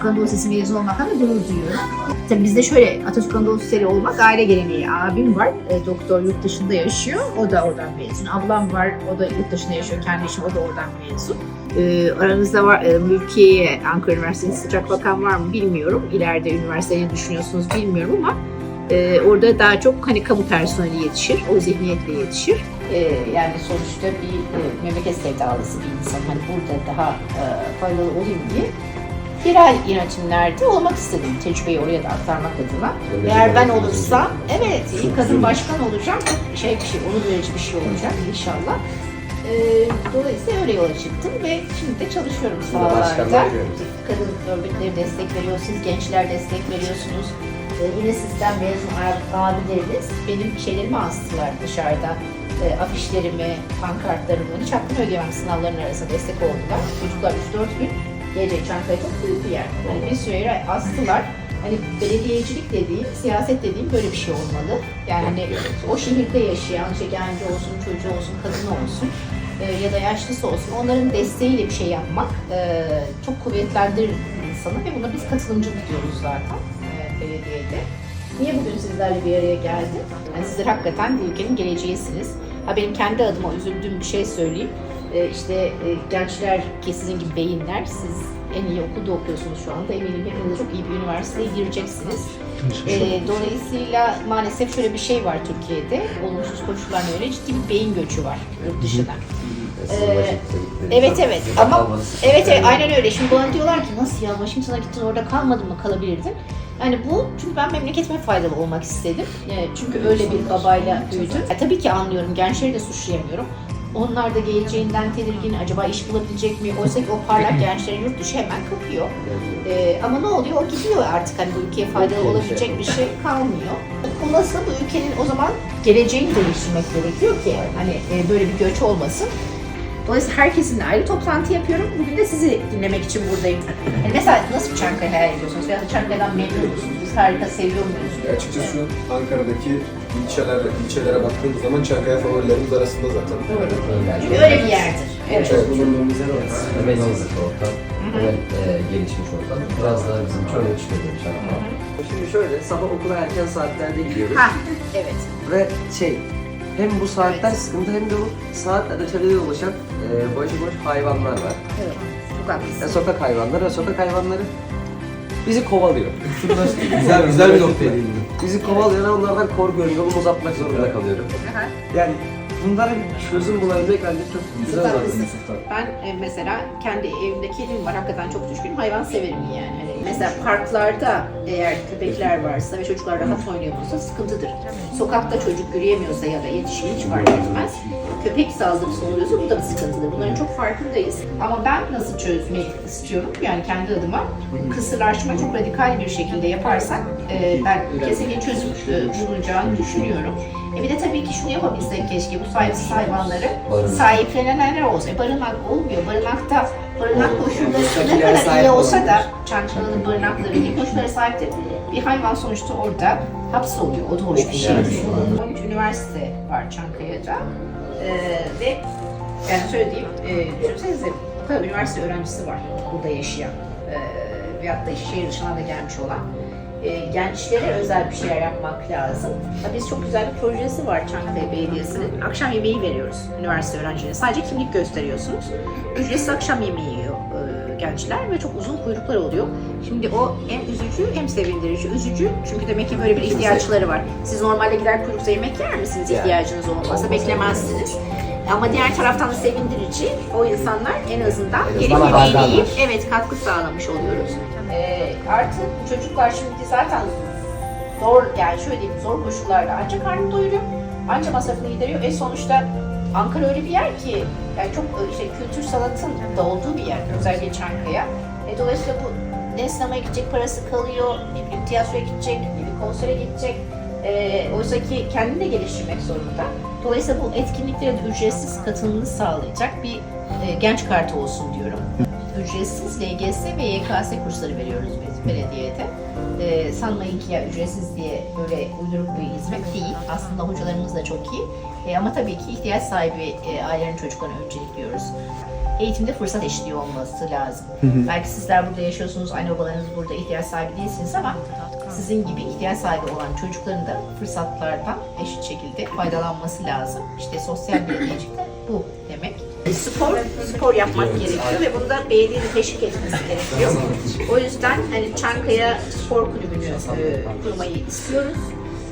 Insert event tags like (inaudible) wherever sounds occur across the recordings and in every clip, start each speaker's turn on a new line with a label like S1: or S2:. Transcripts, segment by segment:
S1: Atatürk Anadolu Lisesi mezunu olmaktan da gurur duyuyorum. Tabii bizde şöyle Atatürk Anadolu Lisesi olmak aile geleneği. Abim var, e, doktor yurt dışında yaşıyor. O da oradan mezun. Ablam var, o da yurt dışında yaşıyor. Kendi işim, o da oradan mezun. E, aranızda var, e, Mülkiye Ankara Üniversitesi sıcak bakan var mı bilmiyorum. İleride üniversiteyi düşünüyorsunuz bilmiyorum ama e, orada daha çok hani kamu personeli yetişir. O zihniyetle yetişir. E, yani sonuçta bir e, memleket sevdalısı bir insan. Hani burada daha e, faydalı olayım diye yerel yönetimlerde olmak istedim. Tecrübeyi oraya da aktarmak adına. Eğer ben olursam, evet iyi kadın başkan olacağım. Şey bir şey, onur verici bir şey olacak inşallah. Ee, dolayısıyla öyle yola çıktım ve şimdi de çalışıyorum sahalarda. Kadın örgütleri destek veriyor, siz gençler destek veriyorsunuz. Ee, yine sizden mezun abileriniz benim şeylerimi astılar dışarıda. Ee, afişlerimi, pankartlarımı, hiç hakkını ödeyemem sınavların arasında destek oldular. Çocuklar 3-4 gün gece Çankaya çok büyük bir yer. Hani bir süre astılar. Hani belediyecilik dediğim, siyaset dediğim böyle bir şey olmalı. Yani hani o şehirde yaşayan, işte genci olsun, çocuğu olsun, kadın olsun e, ya da yaşlısı olsun onların desteğiyle bir şey yapmak e, çok kuvvetlendirir insanı ve buna biz katılımcılık diyoruz zaten e, belediyede. Niye bugün sizlerle bir araya geldim? Yani sizler hakikaten ülkenin geleceğisiniz. Ha benim kendi adıma üzüldüğüm bir şey söyleyeyim. Ee, işte e, gençler ki sizin gibi beyinler, siz en iyi okulda okuyorsunuz şu anda. Eminim hepiniz çok iyi bir üniversiteye gireceksiniz. Ee, dolayısıyla maalesef şöyle bir şey var Türkiye'de. Olumsuz koşullar öyle ciddi bir beyin göçü var yurt dışına. Ee, evet evet ama evet evet aynen öyle. Şimdi bana diyorlar ki nasıl ya Washington'a gittin orada kalmadın mı kalabilirdin. Yani bu çünkü ben memleketime faydalı olmak istedim. Yani çünkü öyle bir babayla büyüdüm. E, tabii ki anlıyorum gençleri de suçlayamıyorum. Onlar da geleceğinden tedirgin, acaba iş bulabilecek mi? Oysa ki o parlak (laughs) gençlerin yurt dışı hemen kapıyor. Ee, ama ne oluyor? O gidiyor artık hani bu ülkeye faydalı olabilecek bir şey kalmıyor. Bu nasıl bu ülkenin o zaman geleceğini değiştirmek gerekiyor ki hani e, böyle bir göç olmasın. Dolayısıyla herkesinle ayrı toplantı yapıyorum. Bugün de sizi dinlemek için buradayım. Yani (laughs) mesela nasıl Çankaya hayal ediyorsunuz? Veya da Çankaya'dan memnun musunuz? Biz harika seviyor muyuz?
S2: Açıkçası Ankara'daki ilçeler, ilçelere baktığımız zaman Çankaya favorilerimiz arasında zaten.
S1: Çünkü öyle bir yerdir. Evet.
S2: Evet, bulunduğumuz yer orası.
S3: Hemen hızlı ortam, hemen e, gelişmiş ortam. Biraz daha bizim öne çıkıyor Çankaya.
S4: Şimdi şöyle sabah okula erken saatlerde gidiyoruz
S1: Ha, evet.
S4: ve şey hem bu saatler sıkıntı hem de bu saatlerde çevrede dolaşan e, başıboş hayvanlar var.
S1: Evet. Çok haklısın.
S4: E, sokak hayvanları ve sokak hayvanları bizi kovalıyor.
S3: güzel, güzel bir noktaya değindin.
S4: Bizi kovalıyor ve onlardan korkuyorum yolumu uzatmak zorunda kalıyorum. Yani bunlara bir çözüm bulabilmek bence çok güzel olur.
S1: Ben e, mesela kendi evimde kedim var hakikaten çok düşkünüm. Hayvan severim yani. Hani mesela parklarda eğer köpekler varsa ve çocuklar rahat oynayamıyorsa sıkıntıdır. Sokakta çocuk yürüyemiyorsa ya da yetişkin hiç fark etmez. Köpek saldırısı oluyorsa bu da bir sıkıntıdır. Bunların çok farkındayız. Ama ben nasıl çözmeyi istiyorum? Yani kendi adıma kısırlaşma çok radikal bir şekilde yaparsak e, ben kesinlikle çözüm e, bulunacağını düşünüyorum. E bir de tabii ki şunu yapabilsek keşke bu sahipsiz hayvanları sahiplenenler olsa. E, barınak olmuyor. Barınakta barınak koşulları ne kadar
S4: sahip
S1: iyi olsa da. Çankırı'nın barınakları iyi koşullara sahiptir. Bir hayvan sonuçta orada hapsoluyor. O da hoş bir şey. 13 üniversite var Çankaya'da. Ee, ve yani söylediğim, e, düşünsenize bu kadar üniversite öğrencisi var burada yaşayan. E, veyahut da şehir dışından da gelmiş olan e, gençlere özel bir şeyler yapmak lazım. Biz çok güzel bir projesi var Çankaya Belediyesi'nin. Akşam yemeği veriyoruz üniversite öğrencilerine. Sadece kimlik gösteriyorsunuz. Ücretsiz akşam yemeği yiyor e, gençler ve çok uzun kuyruklar oluyor. Şimdi o hem üzücü hem sevindirici. Üzücü çünkü demek ki böyle bir ihtiyaçları var. Siz normalde gider kuyrukta yemek yer misiniz ihtiyacınız olmasa? Beklemezsiniz. Ama diğer taraftan da sevindirici. O insanlar en azından
S3: haberdarlar.
S1: yiyip evet katkı sağlamış oluyoruz. Ee, artı çocuklar şimdi zaten zor yani şöyle diyeyim zor koşullarda ancak karnını doyuruyor, ancak masrafını gideriyor. E sonuçta Ankara öyle bir yer ki yani çok e, işte kültür sanatın da olduğu bir yer özellikle Çankaya. E, dolayısıyla bu ne sinemaya gidecek parası kalıyor, ne bileyim tiyatroya gidecek, ne bir konsere gidecek. E, oysa ki kendini de geliştirmek zorunda. Dolayısıyla bu etkinliklere de ücretsiz katılımını sağlayacak bir e, genç kartı olsun diyorum. Ücretsiz LGS ve YKS kursları veriyoruz biz belediyede. Ee, sanmayın ki ya ücretsiz diye böyle uyduruk bir hizmet değil. Aslında hocalarımız da çok iyi. Ee, ama tabii ki ihtiyaç sahibi e, ailelerin çocuklarını öncelikliyoruz. eğitimde fırsat eşitliği olması lazım. Belki sizler burada yaşıyorsunuz, anne babalarınız burada ihtiyaç sahibi değilsiniz ama sizin gibi ihtiyaç sahibi olan çocukların da fırsatlardan eşit şekilde faydalanması lazım. İşte sosyal belediyecilik bu demek. Spor, spor yapmak gerekiyor ve bunda belediyenin teşvik etmesi gerekiyor. O yüzden hani Çankaya Spor Kulübü'nü e, kurmayı istiyoruz.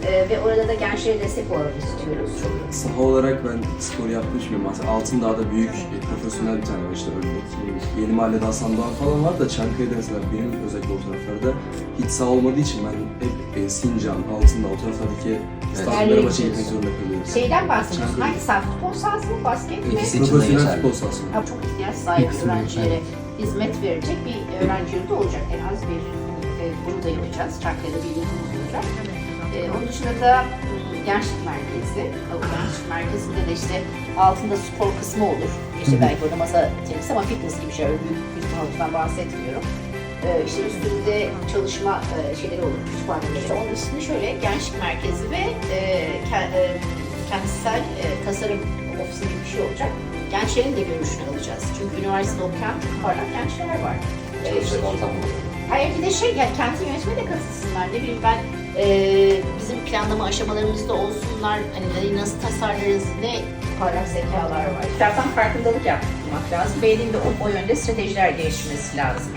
S1: E, ve orada da gençlere destek olmak istiyoruz.
S5: Saha olarak ben spor yapmış mıyım? Mesela Altındağ'da büyük bir profesyonel bir tane var işte örnek. Yeni Mahalle'de Hasan Doğan falan var da Çankaya'da mesela benim özellikle o taraflarda hiç saha olmadığı için ben hep e, Sincan, Altındağ o taraflardaki stadyumlara maça gitmek zorunda kalıyorum.
S1: Şeyden bahsediyorsun. Hangi saha? Futbol sahası mı? Basket mi?
S3: İkisi için de
S5: Profesyonel
S3: geçerli.
S5: futbol sahası.
S1: Ya çok ihtiyaç sahibi öğrencilere hizmet verecek bir öğrenci yurdu olacak. En az bir e, burada yapacağız. Çankaya'da bir yurdumuz olacak. E, onun dışında da gençlik merkezi. O gençlik merkezinde de işte altında spor kısmı olur. İşte belki orada masa tenisi ama fitness gibi şeyler. Büyük bir havuzdan bahsetmiyorum. E, işte üstünde çalışma e, şeyleri olur, kütüphaneleri. Onun dışında şöyle gençlik merkezi ve e, e, kentsel e, tasarım ofisi gibi bir şey olacak. Gençlerin de görüşünü alacağız. Çünkü üniversitede okuyan parlak gençler var. E,
S3: Çalışacak ortam?
S1: Hayır bir de şey yani kentin yönetime de katılsınlar. Ne bileyim ben e, bizim planlama aşamalarımızda olsunlar. Hani nasıl tasarlarız, ne parlak zekalar var. Bir taraftan farkındalık yapmak lazım. Belediyenin de o, o yönde stratejiler geliştirmesi lazım.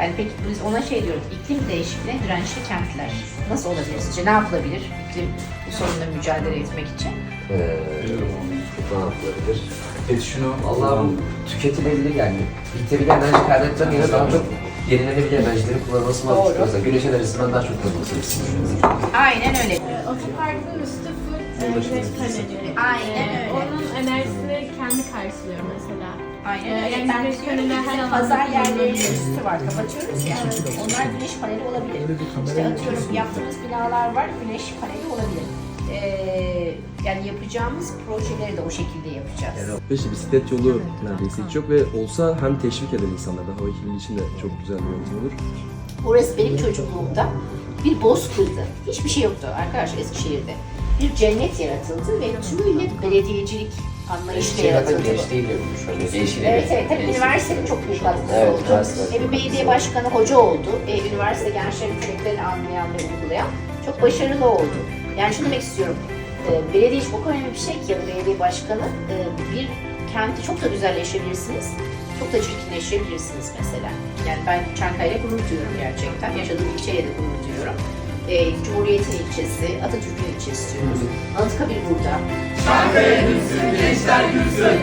S1: Yani peki biz ona şey diyoruz, iklim değişikliğine dirençli kentler. Nasıl olabilir sizce? Ne yapılabilir iklim sorunla mücadele etmek için?
S3: Ee, ne yapılabilir?
S2: Peki şunu
S3: Allah'ım tüketilebilir yani. Bitebilir enerji kaynakları yerine daha çok yenilenebilir enerjilerin kullanılması mantıklı. Mesela güneş enerjisinden daha çok kullanılması.
S1: Aynen öyle.
S6: Otoparkın üstü full e, güneş paneleri.
S1: Aynen
S6: Evet,
S1: öyle.
S6: Onun enerjisini kendi karşılıyor mesela.
S1: Aynen
S6: Ee,
S1: öyle.
S6: yani
S1: Ben
S6: güneş
S1: ki
S6: paneli her
S1: pazar yerlerinin üstü var. Kapatıyoruz ya. Onlar güneş paneli olabilir. İşte atıyorum yaptığımız binalar var. Güneş paneli olabilir. Ee, yani yapacağımız projeleri de o şekilde yapacağız.
S5: Beşi bisiklet yolu neredeyse hiç yok ve olsa hem teşvik eder insanlar da hava kirliliği için de çok güzel bir yöntem olur.
S1: Orası benim çocukluğumda bir bozkırdı. Hiçbir şey yoktu arkadaşlar Eskişehir'de. Bir cennet yaratıldı ve tümüyle belediyecilik anlayışla
S3: Şey
S1: yaratıldı.
S3: gençliğiyle gençliğiyle
S1: Evet evet. Tabii üniversitenin çok büyük katkısı
S3: Evet,
S1: oldu. E, bir belediye başkanı hoca oldu. E, üniversite gençlerin taleplerini anlayan ve uygulayan çok başarılı oldu. Yani şunu demek istiyorum. E, belediyecilik o kadar önemli bir şey ki ya da belediye başkanı e, bir kenti çok da güzelleşebilirsiniz. Çok da çirkinleştirebilirsiniz mesela. Yani ben Çankaya'yla gurur duyuyorum gerçekten. Yaşadığım ilçeyle de gurur duyuyorum. E, Cumhuriyet'in ilçesi, Atatürk'ün ilçesi diyoruz. Anıtkabir burada.
S7: Çankaya gülsün, gençler gülsün.